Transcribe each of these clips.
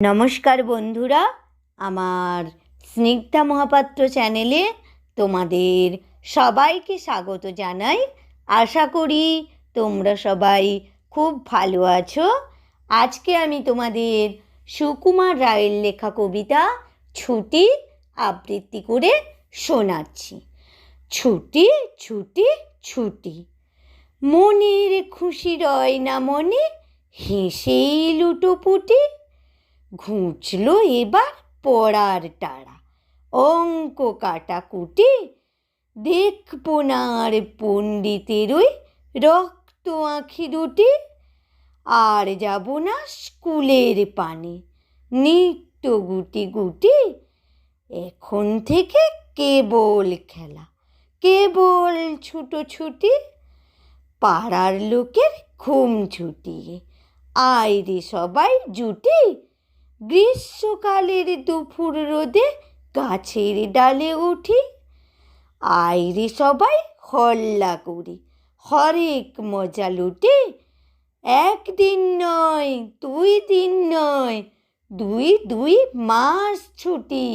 নমস্কার বন্ধুরা, আমার স্নিগ্ধা মহাপাত্র চ্যানেলে তোমাদের সবাইকে স্বাগত জানাই। আশা করি তোমরা সবাই খুব ভালো আছো। আজকে আমি তোমাদের সুকুমার রায়ের লেখা কবিতা ছুটি আবৃত্তি করে শোনাচ্ছি। ছুটি ছুটি ছুটি। মনের খুশি রয় না মনে হেসেই লুটোপুটি ঘুঁচলো এবার পড়ার টাড়া। অঙ্ক কাটাকুটি দেখব না আর পণ্ডিতের ওই রক্ত আঁখি দুটি, আর যাব না স্কুলের পানে। নিত্য গুটি গুটি, এখন থেকে কেবল খেলা। কেবল ছুটোছুটি পাড়ার লোকের ঘুম ছুটিয়ে। আয় রে সবাই জুটি গ্রীষ্মকালের দুপুর রোদে গাছের ডালে উঠি। আয় রে সবাই হল্লা করি, হরেক মজা লুটে। একদিন নয়, দুই দিন নয়, দুই দুই মাস ছুটি।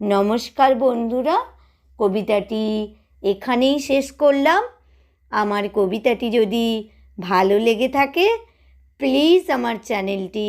নমস্কার বন্ধুরা, কবিতাটি এখানেই শেষ করলাম। আমার কবিতাটি যদি ভালো লেগে থাকে প্লিজ আমার চ্যানেলটি